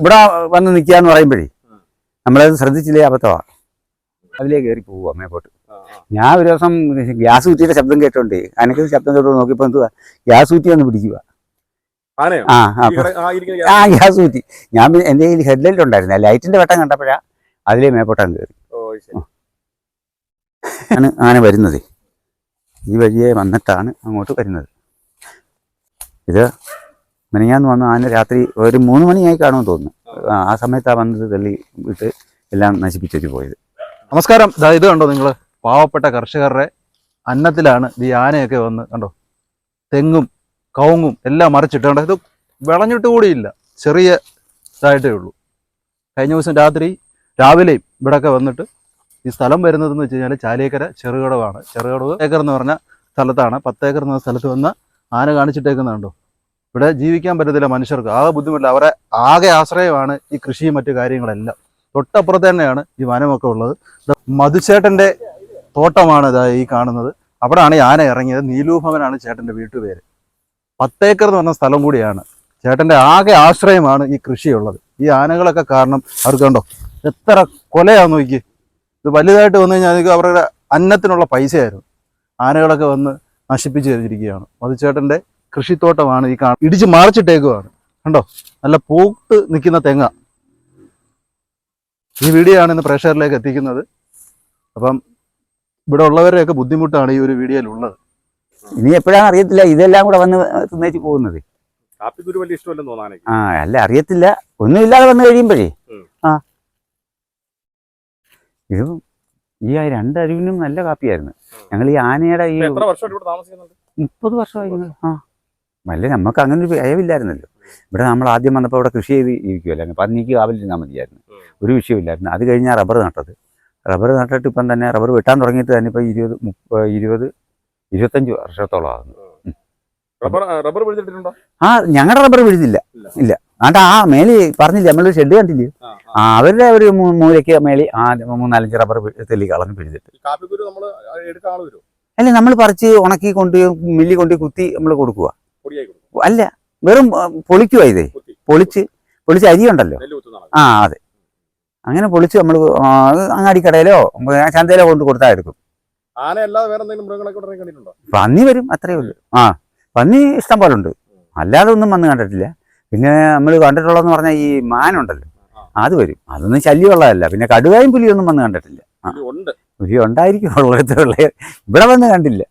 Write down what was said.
ഇവിടെ വന്ന് നിൽക്കുക എന്ന് പറയുമ്പോഴേ നമ്മളത് ശ്രദ്ധിച്ചില്ലേ അബദ്ധമാണ് അതിലേക്ക് കയറി പോകുക മേപ്പോട്ട്. ഞാൻ ഒരു ദിവസം ഗ്യാസ് കുറ്റിയുടെ ശബ്ദം കേട്ടോണ്ട് അനക്ക് ശബ്ദം കേട്ടോ നോക്കിയപ്പോൾ എന്തുവാ? ഗ്യാസ് കുറ്റി വന്ന് പിടിക്കുക ആ ആ ഗ്യാസ് കുറ്റി ഞാൻ എന്റെ എന്റെ കയ്യിൽ ഹെഡ്ലൈറ്റ് ഉണ്ടായിരുന്നു ലൈറ്റിന്റെ വെട്ടം കണ്ടപ്പോഴാ അതിലേ മേപ്പോട്ടാണ് കയറി. ആണ് ആന വരുന്നത്. ഈ വഴിയെ വന്നിട്ടാണ് അങ്ങോട്ട് വരുന്നത്. ഇത് മിനിങ്ങാന്ന് വന്ന ആന രാത്രി ഒരു മൂന്ന് മണിയായി കാണുമെന്ന് തോന്നുന്നു. ആ, സമയത്താണ് വന്നത് തള്ളി വിട്ട് എല്ലാം നശിപ്പിച്ചു പോയത്. നമസ്കാരം. ഇത് കണ്ടോ നിങ്ങൾ പാവപ്പെട്ട കർഷകരുടെ അന്നത്തിലാണ് ഈ ആനയൊക്കെ വന്ന് കണ്ടോ? തെങ്ങും കവുങ്ങും എല്ലാം മറിച്ചിട്ട് കണ്ടോ? ഇത് വിളഞ്ഞിട്ട് കൂടിയില്ല. ചെറിയ ഇതായിട്ടേ ഉള്ളൂ. കഴിഞ്ഞ ദിവസം രാത്രി രാവിലെയും ഇവിടെയൊക്കെ വന്നിട്ട് ഈ സ്ഥലം വരുന്നതെന്ന് വെച്ച് കഴിഞ്ഞാൽ ചാലിയേക്കര ചെറുകടവാണ്. ചെറുകടവ് ഏക്കർ എന്ന് പറഞ്ഞ സ്ഥലത്താണ്. പത്തേക്കർ എന്ന സ്ഥലത്ത് വന്ന ആന കാണിച്ചിട്ടേക്കുന്നുണ്ടോ ഇവിടെ ജീവിക്കാൻ പറ്റത്തില്ല മനുഷ്യർക്ക്. ആകെ ബുദ്ധിമുട്ടില്ല. അവരെ ആകെ ആശ്രയമാണ് ഈ കൃഷിയും മറ്റു കാര്യങ്ങളെല്ലാം. തൊട്ടപ്പുറത്ത് തന്നെയാണ് ഈ വനമൊക്കെ ഉള്ളത്. ഇത് മധുചേട്ടന്റെ തോട്ടമാണ് ഇതാ ഈ കാണുന്നത്. അവിടെയാണ് ആന ഇറങ്ങിയത്. നീലൂഭവനാണ് ചേട്ടന്റെ വീട്ടുപേര്. പത്തേക്കർ എന്ന് പറഞ്ഞ സ്ഥലം കൂടിയാണ്. ചേട്ടന്റെ ആകെ ആശ്രയമാണ് ഈ കൃഷിയുള്ളത്. ഈ ആനകളൊക്കെ കാരണം അവർക്ക് കണ്ടോ എത്ര കൊലയാന്ന് നോക്കി ഇത് വലുതായിട്ട് വന്നു കഴിഞ്ഞാൽ അവരുടെ അന്നത്തിനുള്ള പൈസയായിരുന്നു. ആനകളൊക്കെ വന്ന് നശിപ്പിച്ചു കഴിഞ്ഞിരിക്കുകയാണ്. മധുചേട്ടന്റെ കൃഷിത്തോട്ടമാണ് ഈ കാണുന്നത്. ഇടിച്ച് മറിച്ചിട്ടേക്കുവാണ്. കണ്ടോ? നല്ല പൂട്ട് നിൽക്കുന്ന തെങ്ങ. ഈ വീഡിയോ ആണ് ഇന്ന് പ്രേക്ഷകരിലേക്ക് എത്തിക്കുന്നത്. അപ്പം ഇവിടെ ഉള്ളവരെയൊക്കെ ബുദ്ധിമുട്ടാണ് ഈ ഒരു വീഡിയോയിൽ ഉള്ളത് ഇനി എപ്പോഴാണ് അറിയത്തില്ല. ഇതെല്ലാം കൂടെ വന്ന് തിന്നേച്ച് പോകുന്നത്. കാപ്പിക്കുരു വലിയ ഇഷ്ടമല്ലെന്ന് ആ അല്ല അറിയത്തില്ല. ഒന്നുമില്ലാതെ വന്ന് കഴിയുമ്പോഴേ. ആ. ഇത് ഈ രണ്ടരുവിനും നല്ല കാപ്പിയായിരുന്നു. ഞങ്ങൾ ഈ ആനയുടെ ഈ മുപ്പത് വർഷമായി. ആ. വല്ല നമുക്ക് അങ്ങനെ ഒരു ഭയമില്ലായിരുന്നല്ലോ ഇവിടെ നമ്മൾ ആദ്യം വന്നപ്പോൾ ഇവിടെ കൃഷി ചെയ്ത് ജീവിക്കുമല്ലായിരുന്നു പന്നിക്ക് കാവലിരുന്നാൽ മതിയായിരുന്നു. ഒരു വിഷയമില്ലായിരുന്നു അത് കഴിഞ്ഞാൽ റബ്ബർ നട്ടത്. റബ്ബർ നട്ടിട്ട് ഇപ്പം തന്നെ റബ്ബർ വെട്ടാൻ തുടങ്ങിയിട്ട് തന്നെ ഇപ്പോൾ ഇരുപത് മുപ്പ ഇരുപത് ഇരുപത്തഞ്ച് വർഷത്തോളം ആകുന്നു. ആ ഞങ്ങളുടെ റബ്ബർ വിഴുതില്ല ഇല്ല. ആണ്ട് ആ മേലി പറഞ്ഞില്ല? നമ്മളൊരു ഷെഡ് കണ്ടില്ലേ? ആ അവരുടെ ഒരു മൂലയ്ക്ക് മേളി ആ മൂന്നാലഞ്ച് റബ്ബർ തെല്ലി കളഞ്ഞ് പിഴുതിട്ട് അല്ലെ നമ്മൾ അല്ല പറിച്ച് ഉണക്കി കൊണ്ട് മില്ലി കൊണ്ട് കുത്തി നമ്മൾ കൊടുക്കുക അല്ല വെറും പൊളിക്കുവാ ഇതേ. പൊളിച്ച് പൊളിച്ച് അരിയുണ്ടല്ലോ ആ അതെ. അങ്ങനെ പൊളിച്ച് നമ്മൾ അങ്ങാടിക്കടയിലോ ചന്തയിലോ കൊണ്ട് കൊടുത്താൽ എടുക്കും. പന്നി വരും അത്രയേ ഉള്ളൂ. ആ പന്നി ഇഷ്ടം പോലെ ഉണ്ട്. അല്ലാതെ ഒന്നും വന്ന് കണ്ടിട്ടില്ല. പിന്നെ നമ്മൾ കണ്ടിട്ടുള്ളതെന്ന് പറഞ്ഞാൽ ഈ മാനുണ്ടല്ലോ അത് വരും. അതൊന്നും ശല്യമുള്ളതല്ല പിന്നെ കടുവായും പുലിയൊന്നും വന്ന് കണ്ടിട്ടില്ല. പുലി ഉണ്ടായിരിക്കും ഉള്ളിടത്തുള്ള ഇവിടെ വന്ന് കണ്ടില്ല.